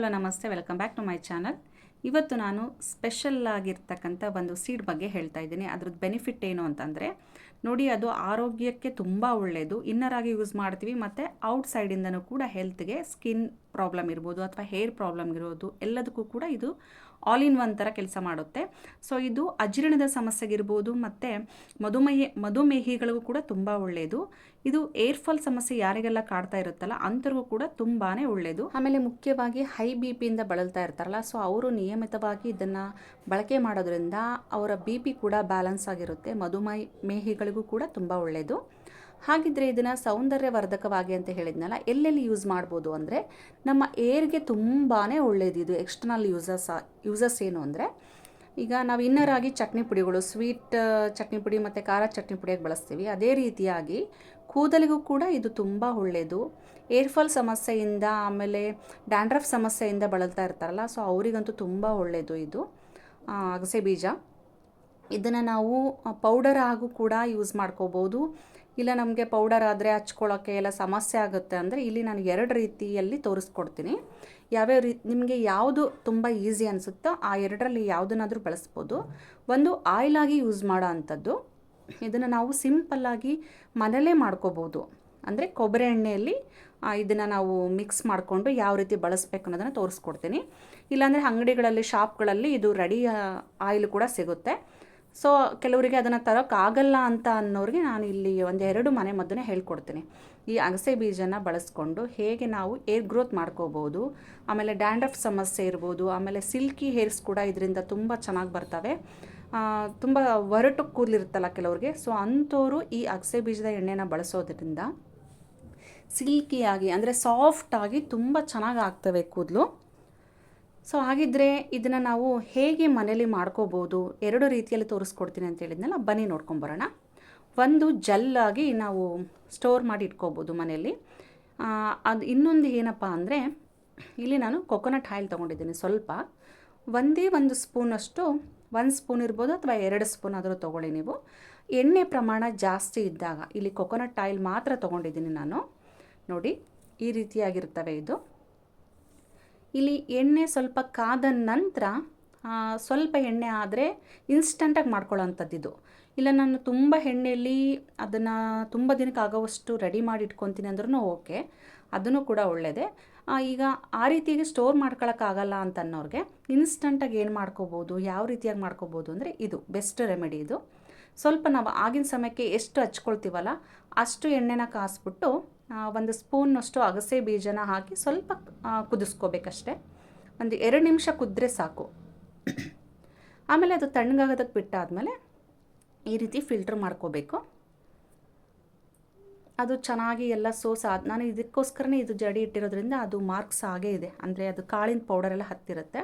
Hello, ನಮಸ್ತೆ. Welcome back to my channel. ಇವತ್ತು ನಾನು ಸ್ಪೆಷಲ್ ಆಗಿರ್ತಕ್ಕಂಥ ಒಂದು ಸೀಡ್ ಬಗ್ಗೆ ಹೇಳ್ತಾ ಇದ್ದೀನಿ. ಅದ್ರದ್ದು ಬೆನಿಫಿಟ್ ಏನು ಅಂತಂದರೆ, ನೋಡಿ, ಅದು ಆರೋಗ್ಯಕ್ಕೆ ತುಂಬ ಒಳ್ಳೆಯದು ಇನ್ನರಾಗಿ ಯೂಸ್ ಮಾಡ್ತೀವಿ, ಮತ್ತು ಔಟ್ ಸೈಡಿಂದನೂ ಕೂಡ ಹೆಲ್ತ್ಗೆ ಸ್ಕಿನ್ ಪ್ರಾಬ್ಲಮ್ ಇರ್ಬೋದು, ಅಥವಾ ಹೇರ್ ಪ್ರಾಬ್ಲಮ್ ಇರ್ಬೋದು ಎಲ್ಲದಕ್ಕೂ ಕೂಡ ಇದು ಆಲ್ ಇನ್ ಒನ್ ಥರ ಕೆಲಸ ಮಾಡುತ್ತೆ. ಸೊ ಇದು ಅಜೀರ್ಣದ ಸಮಸ್ಯೆಗಿರ್ಬೋದು, ಮತ್ತು ಮಧುಮೇಹ, ಮಧುಮೇಹಿಗಳಿಗೂ ಕೂಡ ತುಂಬ ಒಳ್ಳೆಯದು ಇದು ಏರ್ ಫಾಲ್ ಸಮಸ್ಯೆ ಯಾರಿಗೆಲ್ಲ ಕಾಡ್ತಾ ಇರುತ್ತಲ್ಲ, ಅಂಥವ್ರಿಗೂ ಕೂಡ ತುಂಬಾ ಒಳ್ಳೆಯದು ಆಮೇಲೆ ಮುಖ್ಯವಾಗಿ ಹೈ ಬಿ ಪಿಯಿಂದ ಬಳಲ್ತಾ ಇರ್ತಾರಲ್ಲ ಸೊ ಅವರು ನಿಯಮಿತವಾಗಿ ಇದನ್ನು ಬಳಕೆ ಮಾಡೋದ್ರಿಂದ ಅವರ ಬಿ ಪಿ ಕೂಡ ಬ್ಯಾಲೆನ್ಸ್ ಆಗಿರುತ್ತೆ. ಮಧುಮೇಹಿಗಳಿಗೂ ಮೇಹಿಗಳಿಗೂ ಕೂಡ ತುಂಬ ಒಳ್ಳೆಯದು ಹಾಗಿದ್ರೆ ಇದನ್ನು ಸೌಂದರ್ಯವರ್ಧಕವಾಗಿ ಅಂತ ಹೇಳಿದ್ನಲ್ಲ, ಎಲ್ಲೆಲ್ಲಿ ಯೂಸ್ ಮಾಡ್ಬೋದು ಅಂದರೆ ನಮ್ಮ ಏರ್ಗೆ ತುಂಬಾ ಒಳ್ಳೇದು ಇದು ಎಕ್ಸ್ಟರ್ನಲ್ ಯೂಸಸ್ ಯೂಸಸ್ ಏನು ಅಂದರೆ, ಈಗ ನಾವು ಇನ್ನರ್ ಆಗಿ ಚಟ್ನಿ ಪುಡಿಗಳು ಸ್ವೀಟ್ ಚಟ್ನಿ ಪುಡಿ ಮತ್ತು ಖಾರ ಚಟ್ನಿ ಪುಡಿಯಾಗಿ ಬಳಸ್ತೀವಿ. ಅದೇ ರೀತಿಯಾಗಿ ಕೂದಲಿಗೂ ಕೂಡ ಇದು ತುಂಬ ಒಳ್ಳೆಯದು ಏರ್ಫಾಲ್ ಸಮಸ್ಯೆಯಿಂದ ಆಮೇಲೆ ಡ್ಯಾಂಡ್ರಫ್ ಸಮಸ್ಯೆಯಿಂದ ಬಳಲ್ತಾ ಇರ್ತಾರಲ್ಲ ಸೊ ಅವರಿಗಂತೂ ತುಂಬ ಒಳ್ಳೆಯದು ಇದು. ಅಗಸೆ ಬೀಜ. ಇದನ್ನು ನಾವು ಪೌಡರ್ ಆಗೂ ಕೂಡ ಯೂಸ್ ಮಾಡ್ಕೋಬೋದು. ಇಲ್ಲ ನಮಗೆ ಪೌಡರ್ ಆದರೆ ಹಚ್ಕೊಳ್ಳೋಕ್ಕೆ ಎಲ್ಲ ಸಮಸ್ಯೆ ಆಗುತ್ತೆ ಅಂದರೆ ಇಲ್ಲಿ ನಾನು ಎರಡು ರೀತಿಯಲ್ಲಿ ತೋರಿಸ್ಕೊಡ್ತೀನಿ. ಯಾವ್ಯಾವ ರೀತಿ ನಿಮಗೆ ಯಾವುದು ತುಂಬ ಈಸಿ ಅನಿಸುತ್ತೋ ಆ ಎರಡರಲ್ಲಿ ಯಾವುದನ್ನಾದರೂ ಬಳಸ್ಬೋದು. ಒಂದು ಆಯಿಲಾಗಿ ಯೂಸ್ ಮಾಡೋ ಅಂಥದ್ದು. ಇದನ್ನು ನಾವು ಸಿಂಪಲ್ಲಾಗಿ ಮನೇಲೇ ಮಾಡ್ಕೋಬೋದು. ಅಂದರೆ ಕೊಬ್ಬರಿ ಎಣ್ಣೆಯಲ್ಲಿ ಇದನ್ನು ನಾವು ಮಿಕ್ಸ್ ಮಾಡಿಕೊಂಡು ಯಾವ ರೀತಿ ಬಳಸಬೇಕು ಅನ್ನೋದನ್ನು ತೋರಿಸ್ಕೊಡ್ತೀನಿ. ಇಲ್ಲಾಂದರೆ ಅಂಗಡಿಗಳಲ್ಲಿ ಶಾಪ್ಗಳಲ್ಲಿ ಇದು ರೆಡಿ ಆಯಿಲ್ ಕೂಡ ಸಿಗುತ್ತೆ. ಸೊ ಕೆಲವರಿಗೆ ಅದನ್ನು ತರೋಕ್ಕಾಗಲ್ಲ ಅಂತ ಅನ್ನೋರಿಗೆ ನಾನು ಇಲ್ಲಿ ಒಂದೆರಡು ಮನೆ ಮದ್ದನ್ನೇ ಹೇಳ್ಕೊಡ್ತೀನಿ. ಈ ಅಗಸೆ ಬೀಜನ ಬಳಸ್ಕೊಂಡು ಹೇಗೆ ನಾವು ಏರ್ ಗ್ರೋತ್ ಮಾಡ್ಕೋಬೋದು, ಆಮೇಲೆ ಡ್ಯಾಂಡ್ರಫ್ ಸಮಸ್ಯೆ ಇರ್ಬೋದು, ಆಮೇಲೆ ಸಿಲ್ಕಿ ಹೇರ್ಸ್ ಕೂಡ ಇದರಿಂದ ತುಂಬ ಚೆನ್ನಾಗಿ ಬರ್ತವೆ. ತುಂಬ ಒರಟು ಕೂದಲಿರುತ್ತಲ್ಲ ಕೆಲವ್ರಿಗೆ, ಸೊ ಅಂಥವರು ಈ ಅಗಸೆ ಬೀಜದ ಎಣ್ಣೆನ ಬಳಸೋದ್ರಿಂದ ಸಿಲ್ಕಿಯಾಗಿ, ಅಂದರೆ ಸಾಫ್ಟಾಗಿ ತುಂಬ ಚೆನ್ನಾಗಿ ಆಗ್ತವೆ ಕೂದಲು. ಸೊ ಹಾಗಿದ್ರೆ ಇದನ್ನು ನಾವು ಹೇಗೆ ಮನೇಲಿ ಮಾಡ್ಕೋಬೋದು, ಎರಡು ರೀತಿಯಲ್ಲಿ ತೋರಿಸ್ಕೊಡ್ತೀನಿ ಅಂತ ಹೇಳಿದ್ನಲ್ಲ, ಬನ್ನಿ ನೋಡ್ಕೊಂಬರೋಣ ಒಂದು ಜಲ್ಲಾಗಿ ನಾವು ಸ್ಟೋರ್ ಮಾಡಿ ಇಟ್ಕೋಬೋದು ಮನೆಯಲ್ಲಿ ಅದು ಇನ್ನೊಂದು ಏನಪ್ಪ ಅಂದರೆ, ಇಲ್ಲಿ ನಾನು ಕೊಕೊನಟ್ ಆಯಿಲ್ ತೊಗೊಂಡಿದ್ದೀನಿ ಸ್ವಲ್ಪ. ಒಂದೇ ಒಂದು ಸ್ಪೂನಷ್ಟು ಒಂದು ಸ್ಪೂನ್ ಇರ್ಬೋದು ಅಥವಾ ಎರಡು ಸ್ಪೂನ್ ಆದರೂ ತೊಗೊಳ್ಳಿ ನೀವು. ಎಣ್ಣೆ ಪ್ರಮಾಣ ಜಾಸ್ತಿ ಇದ್ದಾಗ, ಇಲ್ಲಿ ಕೊಕೊನಟ್ ಆಯಿಲ್ ಮಾತ್ರ ತೊಗೊಂಡಿದ್ದೀನಿ ನಾನು. ನೋಡಿ, ಈ ರೀತಿಯಾಗಿರ್ತವೆ ಇದು. ಇಲ್ಲಿ ಎಣ್ಣೆ ಸ್ವಲ್ಪ ಕಾದ ನಂತರ ಸ್ವಲ್ಪ ಎಣ್ಣೆ ಆದರೆ ಇನ್ಸ್ಟಂಟಾಗಿ ಮಾಡ್ಕೊಳ್ಳೋಂಥದ್ದು ಇದು. ಇಲ್ಲ, ನಾನು ತುಂಬ ಎಣ್ಣೆಯಲ್ಲಿ ಅದನ್ನು ತುಂಬ ದಿನಕ್ಕೆ ಆಗೋವಷ್ಟು ರೆಡಿ ಮಾಡಿ ಇಟ್ಕೊತೀನಿ ಅಂದ್ರೂ ಓಕೆ, ಅದನ್ನು ಕೂಡ ಒಳ್ಳೆಯದೇ ಈಗ ಆ ರೀತಿಯಾಗಿ ಸ್ಟೋರ್ ಮಾಡ್ಕೊಳಕ್ಕಾಗಲ್ಲ ಅಂತ ಅನ್ನೋರಿಗೆ ಇನ್ಸ್ಟಂಟಾಗಿ ಏನು ಮಾಡ್ಕೋಬೋದು, ಯಾವ ರೀತಿಯಾಗಿ ಮಾಡ್ಕೋಬೋದು ಅಂದರೆ ಇದು ಬೆಸ್ಟ್ ರೆಮಿಡಿ ಇದು. ಸ್ವಲ್ಪ ನಾವು ಆಗಿನ ಸಮಯಕ್ಕೆ ಎಷ್ಟು ಹಚ್ಕೊಳ್ತೀವಲ್ಲ ಅಷ್ಟು ಎಣ್ಣೆನ ಕಾಸ್ಬಿಟ್ಟು ಒಂದು ಸ್ಪೂನ್ನಷ್ಟು ಅಗಸೆ ಬೀಜನ ಹಾಕಿ ಸ್ವಲ್ಪ ಕುದಿಸ್ಕೋಬೇಕಷ್ಟೆ. ಒಂದು ಎರಡು ನಿಮಿಷ ಕುದ್ರೆ ಸಾಕು. ಆಮೇಲೆ ಅದು ತಣ್ಣಗಾಗೋದಕ್ಕೆ ಬಿಟ್ಟಾದಮೇಲೆ ಈ ರೀತಿ ಫಿಲ್ಟ್ರ್ ಮಾಡ್ಕೋಬೇಕು. ಅದು ಚೆನ್ನಾಗಿ ಎಲ್ಲ ಸೋಸ್ ಆದ, ನಾನು ಇದಕ್ಕೋಸ್ಕರನೇ ಇದು ಜಡಿ ಇಟ್ಟಿರೋದ್ರಿಂದ ಅದು ಮಾರ್ಕ್ಸ್ ಆಗೇ ಇದೆ. ಅಂದರೆ ಅದು ಕಾಳಿನ ಪೌಡರ್ ಎಲ್ಲ ಹತ್ತಿರುತ್ತೆ.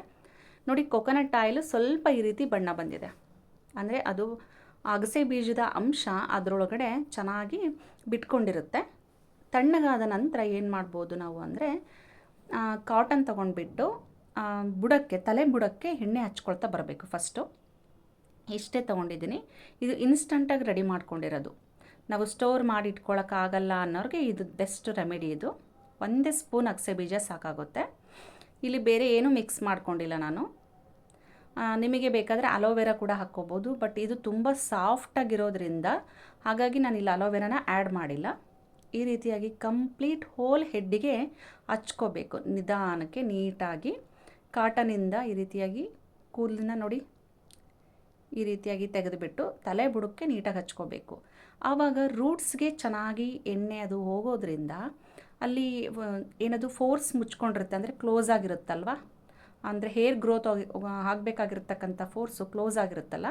ನೋಡಿ ಕೊಕೊನಟ್ ಆಯಿಲ್ ಸ್ವಲ್ಪ ಈ ರೀತಿ ಬಣ್ಣ ಬಂದಿದೆ. ಅಂದರೆ ಅದು ಅಗಸೆ ಬೀಜದ ಅಂಶ ಅದರೊಳಗಡೆ ಚೆನ್ನಾಗಿ ಬಿಟ್ಕೊಂಡಿರುತ್ತೆ. ತಣ್ಣಗಾದ ನಂತರ ಏನು ಮಾಡ್ಬೋದು ನಾವು ಅಂದರೆ ಕಾಟನ್ ತೊಗೊಂಡ್ಬಿಟ್ಟು ಬುಡಕ್ಕೆ, ತಲೆ ಬುಡಕ್ಕೆ ಎಣ್ಣೆ ಹಚ್ಕೊಳ್ತಾ ಬರಬೇಕು ಫಸ್ಟು ಇಷ್ಟೇ ತೊಗೊಂಡಿದ್ದೀನಿ. ಇದು ಇನ್ಸ್ಟಂಟಾಗಿ ರೆಡಿ ಮಾಡ್ಕೊಂಡಿರೋದು. ನಾವು ಸ್ಟೋರ್ ಮಾಡಿ ಇಟ್ಕೊಳ್ಳೋಕ್ಕಾಗಲ್ಲ ಅನ್ನೋರಿಗೆ ಇದು ಬೆಸ್ಟ್ ರೆಮಿಡಿ ಇದು. ಒಂದೇ ಸ್ಪೂನ್ ಅಗಸೆ ಬೀಜ ಸಾಕಾಗುತ್ತೆ. ಇಲ್ಲಿ ಬೇರೆ ಏನೂ ಮಿಕ್ಸ್ ಮಾಡ್ಕೊಂಡಿಲ್ಲ ನಾನು. ನಿಮಗೆ ಬೇಕಾದರೆ ಅಲೋವೆರಾ ಕೂಡ ಹಾಕ್ಕೋಬೋದು. ಬಟ್ ಇದು ತುಂಬ ಸಾಫ್ಟಾಗಿರೋದ್ರಿಂದ ಹಾಗಾಗಿ ನಾನು ಇಲ್ಲಿ ಅಲೋವೆರಾನ ಆ್ಯಡ್ ಮಾಡಿಲ್ಲ. ಈ ರೀತಿಯಾಗಿ ಕಂಪ್ಲೀಟ್ ಹೋಲ್ ಹೆಡ್ಡಿಗೆ ಹಚ್ಕೋಬೇಕು. ನಿಧಾನಕ್ಕೆ, ನೀಟಾಗಿ. ಕಾಟನಿಂದ ಈ ರೀತಿಯಾಗಿ ಕೂದಲನ್ನ ನೋಡಿ ಈ ರೀತಿಯಾಗಿ ತೆಗೆದುಬಿಟ್ಟು ತಲೆ ಬುಡಕ್ಕೆ ನೀಟಾಗಿ ಹಚ್ಕೋಬೇಕು. ಆವಾಗ ರೂಟ್ಸ್ಗೆ ಚೆನ್ನಾಗಿ ಎಣ್ಣೆ ಅದು ಹೋಗೋದ್ರಿಂದ ಅಲ್ಲಿ ಏನದು ಫೋರ್ಸ್ ಮುಚ್ಕೊಂಡಿರುತ್ತೆ ಅಂದರೆ ಕ್ಲೋಸ್ ಆಗಿರುತ್ತಲ್ವ? ಅಂದರೆ ಹೇರ್ ಗ್ರೋತ್ ಆಗಬೇಕಾಗಿರ್ತಕ್ಕಂಥ ಫೋರ್ಸು ಕ್ಲೋಸ್ ಆಗಿರುತ್ತಲ್ಲ,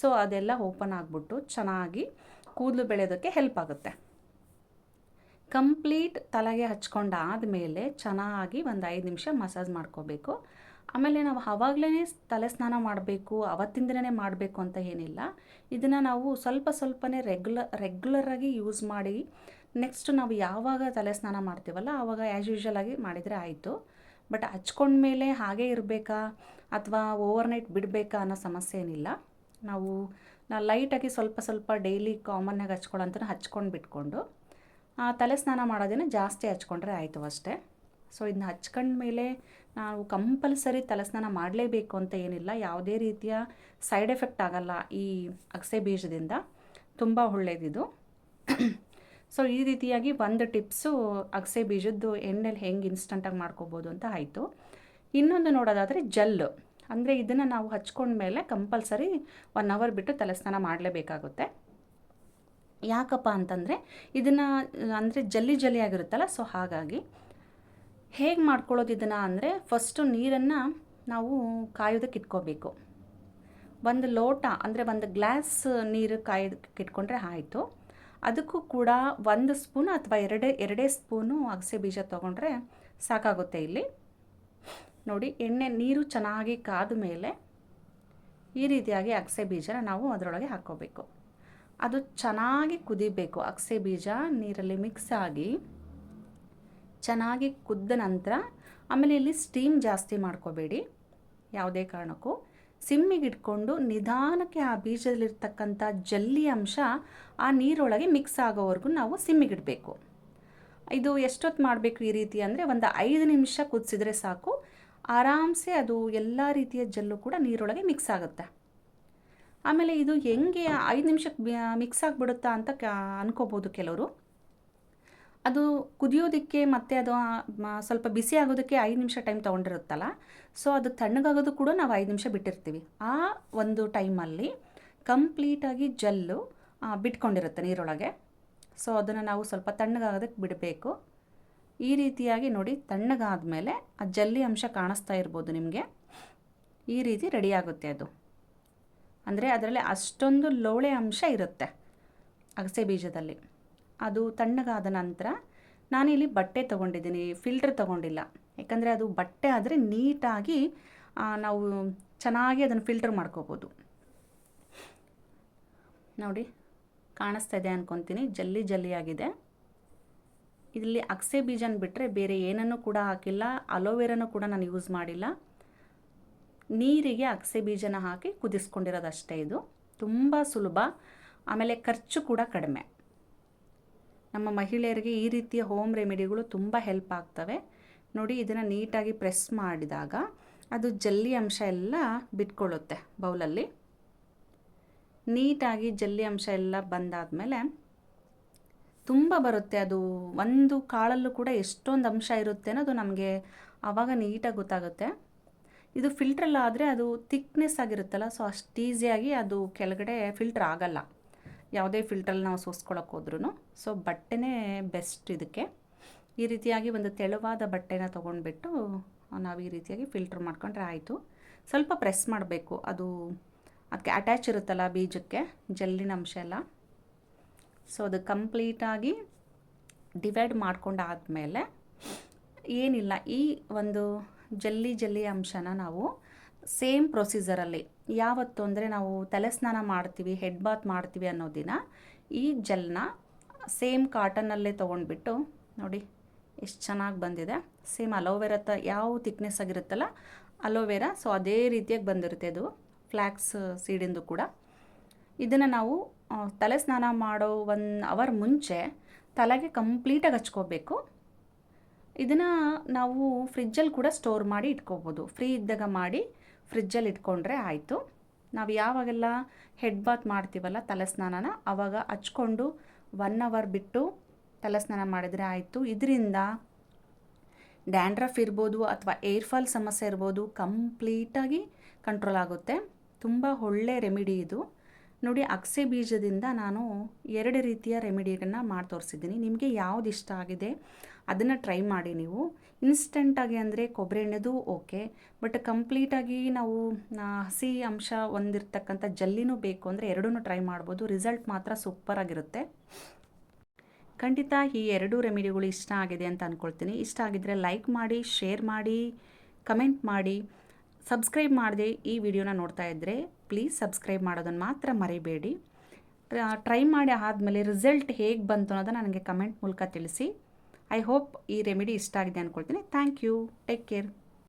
ಸೊ ಅದೆಲ್ಲ ಓಪನ್ ಆಗಿಬಿಟ್ಟು ಚೆನ್ನಾಗಿ ಕೂದಲು ಬೆಳೆಯೋದಕ್ಕೆ ಹೆಲ್ಪ್ ಆಗುತ್ತೆ. ಕಂಪ್ಲೀಟ್ ತಲೆಗೆ ಹಚ್ಕೊಂಡಾದಮೇಲೆ ಚೆನ್ನಾಗಿ ಒಂದು ಐದು ನಿಮಿಷ ಮಸಾಜ್ ಮಾಡ್ಕೋಬೇಕು. ಆಮೇಲೆ ನಾವು ಆವಾಗಲೇ ತಲೆ ಸ್ನಾನ ಮಾಡಬೇಕು ಅವತ್ತಿಂದನೇ ಮಾಡಬೇಕು ಅಂತ ಏನಿಲ್ಲ. ಇದನ್ನು ನಾವು ಸ್ವಲ್ಪ ಸ್ವಲ್ಪನೇ ರೆಗ್ಯುಲರ್ ರೆಗ್ಯುಲರಾಗಿ ಯೂಸ್ ಮಾಡಿ ನೆಕ್ಸ್ಟ್ ನಾವು ಯಾವಾಗ ತಲೆ ಸ್ನಾನ ಮಾಡ್ತೀವಲ್ಲ ಆವಾಗ ಆ್ಯಸ್ ಆಗಿ ಮಾಡಿದರೆ ಆಯಿತು. ಬಟ್ ಹಚ್ಕೊಂಡ್ಮೇಲೆ ಹಾಗೆ ಇರಬೇಕಾ ಅಥವಾ ಓವರ್ ನೈಟ್ ಬಿಡಬೇಕಾ ಅನ್ನೋ ಸಮಸ್ಯೆ ಏನಿಲ್ಲ. ನಾವು ನಾ ಲೈಟಾಗಿ ಸ್ವಲ್ಪ ಸ್ವಲ್ಪ ಡೈಲಿ ಕಾಮನ್ನಾಗಿ ಹಚ್ಕೊಳ್ಳೋಂಥ ಹಚ್ಕೊಂಡು ಬಿಟ್ಕೊಂಡು ತಲೆ ಸ್ನಾನ ಮಾಡೋದನ್ನು ಜಾಸ್ತಿ ಹಚ್ಕೊಂಡ್ರೆ ಆಯಿತು ಅಷ್ಟೇ. ಸೊ ಇದನ್ನ ಹಚ್ಕೊಂಡ್ಮೇಲೆ ನಾವು ಕಂಪಲ್ಸರಿ ತಲೆಸ್ನಾನ ಮಾಡಲೇಬೇಕು ಅಂತ ಏನಿಲ್ಲ. ಯಾವುದೇ ರೀತಿಯ ಸೈಡ್ ಎಫೆಕ್ಟ್ ಆಗಲ್ಲ ಈ ಅಗಸೆ ಬೀಜದಿಂದ. ತುಂಬ ಒಳ್ಳೆಯದಿದು ಸೊ ಈ ರೀತಿಯಾಗಿ ಒಂದು ಟಿಪ್ಸು ಅಗಸೆ ಬೀಜದ್ದು ಎಣ್ಣೆಲಿ ಹೆಂಗೆ ಇನ್ಸ್ಟಂಟಾಗಿ ಮಾಡ್ಕೋಬೋದು ಅಂತ ಆಯಿತು. ಇನ್ನೊಂದು ನೋಡೋದಾದರೆ ಜಲ್ಲು ಅಂದರೆ ಇದನ್ನು ನಾವು ಹಚ್ಕೊಂಡ್ಮೇಲೆ ಕಂಪಲ್ಸರಿ ಒನ್ ಅವರ್ ಬಿಟ್ಟು ತಲೆಸ್ನಾನ ಮಾಡಲೇಬೇಕಾಗುತ್ತೆ. ಯಾಕಪ್ಪ ಅಂತಂದರೆ ಇದನ್ನು, ಅಂದರೆ ಜಲ್ಲಿ ಜಲ್ಲಿ ಆಗಿರುತ್ತಲ್ಲ, ಸೊ ಹಾಗಾಗಿ ಹೇಗೆ ಮಾಡ್ಕೊಳ್ಳೋದು ಇದನ್ನು ಅಂದರೆ ಫಸ್ಟು ನೀರನ್ನು ನಾವು ಕಾಯೋದಕ್ಕೆ ಇಟ್ಕೋಬೇಕು. ಒಂದು ಲೋಟ, ಅಂದರೆ ಒಂದು ಗ್ಲಾಸ್ ನೀರು ಕಾಯೋದಕ್ಕೆ ಇಟ್ಕೊಂಡ್ರೆ ಆಯಿತು. ಅದಕ್ಕೂ ಕೂಡ ಒಂದು ಸ್ಪೂನ್ ಅಥವಾ ಎರಡೇ ಎರಡೇ ಸ್ಪೂನು ಅಗಸೆ ಬೀಜ ತೊಗೊಂಡ್ರೆ ಸಾಕಾಗುತ್ತೆ ಇಲ್ಲಿ. ನೋಡಿ, ಎಣ್ಣೆ, ನೀರು ಚೆನ್ನಾಗಿ ಕಾದ ಮೇಲೆ ಈ ರೀತಿಯಾಗಿ ಅಗಸೆ ಬೀಜನ ನಾವು ಅದರೊಳಗೆ ಹಾಕ್ಕೋಬೇಕು. ಅದು ಚೆನ್ನಾಗಿ ಕುದಿಬೇಕು. ಅಗಸೆ ಬೀಜ ನೀರಲ್ಲಿ ಮಿಕ್ಸ್ ಆಗಿ ಚೆನ್ನಾಗಿ ಕುದ್ದ ನಂತರ ಆಮೇಲೆ ಇಲ್ಲಿ ಸ್ಟೀಮ್ ಜಾಸ್ತಿ ಮಾಡ್ಕೋಬೇಡಿ. ಯಾವುದೇ ಕಾರಣಕ್ಕೂ. ಸಿಮ್ಮಿಗೆ ಇಟ್ಕೊಂಡು ನಿಧಾನಕ್ಕೆ ಆ ಬೀಜದಲ್ಲಿರ್ತಕ್ಕಂಥ ಜಲ್ಲಿ ಅಂಶ ಆ ನೀರೊಳಗೆ ಮಿಕ್ಸ್ ಆಗೋವರೆಗೂ ನಾವು ಸಿಮ್ಮಿಗಿಡಬೇಕು. ಇದು ಎಷ್ಟೊತ್ತು ಮಾಡಬೇಕು ಈ ರೀತಿ ಅಂದರೆ ಒಂದು ಐದು ನಿಮಿಷ ಕುದಿಸಿದ್ರೆ ಸಾಕು. ಆರಾಮ್ಸೆ ಅದು ಎಲ್ಲ ರೀತಿಯ ಜಲ್ಲು ಕೂಡ ನೀರೊಳಗೆ ಮಿಕ್ಸ್ ಆಗುತ್ತೆ. ಆಮೇಲೆ ಇದು ಹೆಂಗೆ ಐದು ನಿಮಿಷಕ್ಕೆ ಮಿಕ್ಸ್ ಆಗಿಬಿಡುತ್ತಾ ಅಂತ ಕ ಅನ್ಕೋಬೋದು ಕೆಲವರು. ಅದು ಕುದಿಯೋದಕ್ಕೆ ಮತ್ತು ಅದು ಸ್ವಲ್ಪ ಬಿಸಿ ಆಗೋದಕ್ಕೆ ಐದು ನಿಮಿಷ ಟೈಮ್ ತೊಗೊಂಡಿರುತ್ತಲ್ಲ? ಸೊ ಅದು ತಣ್ಣಗಾಗೋದು ಕೂಡ ನಾವು ಐದು ನಿಮಿಷ ಬಿಟ್ಟಿರ್ತೀವಿ. ಆ ಒಂದು ಟೈಮಲ್ಲಿ ಕಂಪ್ಲೀಟಾಗಿ ಜಲ್ಲು ಬಿಟ್ಕೊಂಡಿರುತ್ತೆ ನೀರೊಳಗೆ. ಸೊ ಅದನ್ನು ನಾವು ಸ್ವಲ್ಪ ತಣ್ಣಗಾಗೋದಕ್ಕೆ ಬಿಡಬೇಕು. ಈ ರೀತಿಯಾಗಿ ನೋಡಿ ತಣ್ಣಗಾದ ಮೇಲೆ ಆ ಜಲ್ಲಿ ಅಂಶ ಕಾಣಿಸ್ತಾ ಇರ್ಬೋದು ನಿಮಗೆ. ಈ ರೀತಿ ರೆಡಿ ಆಗುತ್ತೆ ಅದು. ಅಂದರೆ ಅದರಲ್ಲಿ ಅಷ್ಟೊಂದು ಲೋಳೆ ಅಂಶ ಇರುತ್ತೆ ಅಗಸೆ ಬೀಜದಲ್ಲಿ. ಅದು ತಣ್ಣಗಾದ ನಂತರ ನಾನಿಲ್ಲಿ ಬಟ್ಟೆ ತೊಗೊಂಡಿದ್ದೀನಿ ಫಿಲ್ಟ್ರ್ ತೊಗೊಂಡಿಲ್ಲ. ಯಾಕಂದರೆ ಅದು ಬಟ್ಟೆ ಆದರೆ ನೀಟಾಗಿ ನಾವು ಚೆನ್ನಾಗಿ ಅದನ್ನು ಫಿಲ್ಟರ್ ಮಾಡ್ಕೋಬೋದು. ನೋಡಿ, ಕಾಣಿಸ್ತಾ ಇದೆ ಅಂದ್ಕೊತೀನಿ ಜಲ್ಲಿ ಜಲ್ಲಿ ಆಗಿದೆ ಇಲ್ಲಿ ಅಕ್ಸೆ ಬೀಜನ ಬಿಟ್ಟರೆ ಬೇರೆ ಏನನ್ನು ಕೂಡ ಹಾಕಿಲ್ಲ, ಅಲೋವೆರಾನು ಕೂಡ ನಾನು ಯೂಸ್ ಮಾಡಿಲ್ಲ. ನೀರಿಗೆ ಅಕ್ಸೆ ಬೀಜನ ಹಾಕಿ ಕುದಿಸ್ಕೊಂಡಿರೋದಷ್ಟೇ ಇದು. ತುಂಬ ಸುಲಭ, ಆಮೇಲೆ ಖರ್ಚು ಕೂಡ ಕಡಿಮೆ. ನಮ್ಮ ಮಹಿಳೆಯರಿಗೆ ಈ ರೀತಿಯ ಹೋಮ್ ರೆಮಿಡಿಗಳು ತುಂಬ ಹೆಲ್ಪ್ ಆಗ್ತವೆ. ನೋಡಿ, ಇದನ್ನು ನೀಟಾಗಿ ಪ್ರೆಸ್ ಮಾಡಿದಾಗ ಅದು ಜಲ್ಲಿ ಅಂಶ ಎಲ್ಲ ಬಿಟ್ಕೊಳ್ಳುತ್ತೆ ಬೌಲಲ್ಲಿ. ನೀಟಾಗಿ ಜಲ್ಲಿ ಅಂಶ ಎಲ್ಲ ಬಂದಾದ ಮೇಲೆ ತುಂಬ ಬರುತ್ತೆ. ಅದು ಒಂದು ಕಾಳಲ್ಲೂ ಕೂಡ ಎಷ್ಟೊಂದು ಅಂಶ ಇರುತ್ತೆ ಅನ್ನೋದು ನಮಗೆ ಆವಾಗ ನೀಟಾಗಿ ಗೊತ್ತಾಗುತ್ತೆ. ಇದು ಫಿಲ್ಟ್ರಲ್ಲಾದರೆ ಅದು ಥಿಕ್ನೆಸ್ ಆಗಿರುತ್ತಲ್ಲ ಸೊ ಅಷ್ಟು ಈಸಿಯಾಗಿ ಅದು ಕೆಳಗಡೆ ಫಿಲ್ಟ್ರ್ ಆಗಲ್ಲ. ಯಾವುದೇ ಫಿಲ್ಟ್ರಲ್ಲಿ ನಾವು ಸೋಸ್ಕೊಳಕ್ಕೆ ಹೋದ್ರೂ ಸೊ ಬಟ್ಟೆನೇ ಬೆಸ್ಟ್ ಇದಕ್ಕೆ. ಈ ರೀತಿಯಾಗಿ ಒಂದು ತೆಳುವಾದ ಬಟ್ಟೆನ ತೊಗೊಂಡ್ಬಿಟ್ಟು, ನಾವು ಈ ರೀತಿಯಾಗಿ ಫಿಲ್ಟ್ರ್ ಮಾಡ್ಕೊಂಡ್ರೆ ಆಯಿತು. ಸ್ವಲ್ಪ ಪ್ರೆಸ್ ಮಾಡಬೇಕು. ಅದು ಅದಕ್ಕೆ ಅಟ್ಯಾಚ್ ಇರುತ್ತಲ್ಲ ಬೀಜಕ್ಕೆ, ಜಲ್ಲಿನ ಅಂಶ ಎಲ್ಲ. ಸೊ ಅದು ಕಂಪ್ಲೀಟಾಗಿ ಡಿವೈಡ್ ಮಾಡ್ಕೊಂಡಾದಮೇಲೆ, ಏನಿಲ್ಲ. ಈ ಒಂದು ಜಲ್ಲಿ ಜಲ್ಲಿ ಅಂಶನ ನಾವು ಸೇಮ್ ಪ್ರೊಸೀಜರಲ್ಲಿ ಯಾವತ್ತು ಅಂದರೆ ನಾವು ತಲೆ ಸ್ನಾನ ಮಾಡ್ತೀವಿ ಹೆಡ್ ಬಾತ್ ಮಾಡ್ತೀವಿ ಅನ್ನೋ ದಿನ ಈ ಜೆಲ್ನ ಸೇಮ್ ಕಾಟನಲ್ಲೇ ತೊಗೊಂಡ್ಬಿಟ್ಟು ನೋಡಿ ಎಷ್ಟು ಚೆನ್ನಾಗಿ ಬಂದಿದೆ. ಸೇಮ್ ಅಲೋವೆರಾ ತ ಯಾವ ತಿಕ್ನೆಸ್ ಆಗಿರುತ್ತಲ್ಲ ಅಲೋವೆರಾ ಸೊ ಅದೇ ರೀತಿಯಾಗಿ ಬಂದಿರುತ್ತೆ ಅದು ಫ್ಲ್ಯಾಕ್ಸ್ ಸೀಡಿಂದು ಕೂಡ. ಇದನ್ನು ನಾವು ತಲೆ ಸ್ನಾನ ಮಾಡೋ ಒನ್ ಅವರ್ ಮುಂಚೆ ತಲೆಗೆ ಕಂಪ್ಲೀಟಾಗಿ ಹಚ್ಕೋಬೇಕು. ಇದನ್ನು ನಾವು ಫ್ರಿಜ್ಜಲ್ಲಿ ಕೂಡ ಸ್ಟೋರ್ ಮಾಡಿ ಇಟ್ಕೋಬೋದು. ಫ್ರೀ ಇದ್ದಾಗ ಮಾಡಿ ಫ್ರಿಜ್ಜಲ್ಲಿ ಇಟ್ಕೊಂಡ್ರೆ ಆಯಿತು. ನಾವು ಯಾವಾಗೆಲ್ಲ ಹೆಡ್ ಬಾತ್ ಮಾಡ್ತೀವಲ್ಲ ತಲೆ ಸ್ನಾನನ ಆವಾಗ ಹಚ್ಕೊಂಡು ಒನ್ ಅವರ್ ಬಿಟ್ಟು ತಲೆ ಸ್ನಾನ ಮಾಡಿದರೆ ಆಯಿತು. ಇದರಿಂದ ಡ್ಯಾಂಡ್ರಫ್ ಇರ್ಬೋದು ಅಥವಾ ಏರ್ ಫಾಲ್ ಸಮಸ್ಯೆ ಇರ್ಬೋದು ಕಂಪ್ಲೀಟಾಗಿ ಕಂಟ್ರೋಲ್ ಆಗುತ್ತೆ. ತುಂಬ ಒಳ್ಳೆ ರೆಮಿಡಿ ಇದು. ನೋಡಿ ಅಗಸೆ ಬೀಜದಿಂದ ನಾನು ಎರಡು ರೀತಿಯ ರೆಮಿಡಿಯನ್ನು ಮಾಡಿ ತೋರಿಸಿದ್ದೀನಿ. ನಿಮಗೆ ಯಾವ್ದು ಇಷ್ಟ ಆಗಿದೆ ಅದನ್ನು ಟ್ರೈ ಮಾಡಿ ನೀವು. ಇನ್ಸ್ಟೆಂಟಾಗಿ ಅಂದರೆ ಕೊಬ್ಬರಿ ಎಣ್ಣೆದು ಓಕೆ, ಬಟ್ ಕಂಪ್ಲೀಟಾಗಿ ನಾವು ಹಸಿ ಅಂಶ ಹೊಂದಿರ್ತಕ್ಕಂಥ ಜಲ್ಲಿನೂ ಬೇಕು ಅಂದರೆ ಎರಡೂ ಟ್ರೈ ಮಾಡ್ಬೋದು. ರಿಸಲ್ಟ್ ಮಾತ್ರ ಸೂಪರಾಗಿರುತ್ತೆ ಖಂಡಿತ ಈ ಎರಡೂ ರೆಮಿಡಿಗಳು ಇಷ್ಟ ಆಗಿದೆ ಅಂತ ಅಂದ್ಕೊಳ್ತೀನಿ ಇಷ್ಟ ಆಗಿದ್ದರೆ ಲೈಕ್ ಮಾಡಿ ಶೇರ್ ಮಾಡಿ ಕಮೆಂಟ್ ಮಾಡಿ ಸಬ್ಸ್ಕ್ರೈಬ್ ಮಾಡದೆ ಈ ವಿಡಿಯೋನ ನೋಡ್ತಾ ಇದ್ದರೆ ಪ್ಲೀಸ್ ಸಬ್ಸ್ಕ್ರೈಬ್ ಮಾಡೋದನ್ನು ಮಾತ್ರ ಮರಿಬೇಡಿ. ಟ್ರೈ ಮಾಡಿ ಆದಮೇಲೆ ರಿಸಲ್ಟ್ ಹೇಗೆ ಬಂತು ಅನ್ನೋದನ್ನು ನನಗೆ ಕಮೆಂಟ್ ಮೂಲಕ ತಿಳಿಸಿ. ಐ ಹೋಪ್ ಈ ರೆಮಿಡಿ ಇಷ್ಟ ಆಗಿದೆ ಅಂದ್ಕೊಳ್ತೀನಿ ಥ್ಯಾಂಕ್ ಯು. Take care.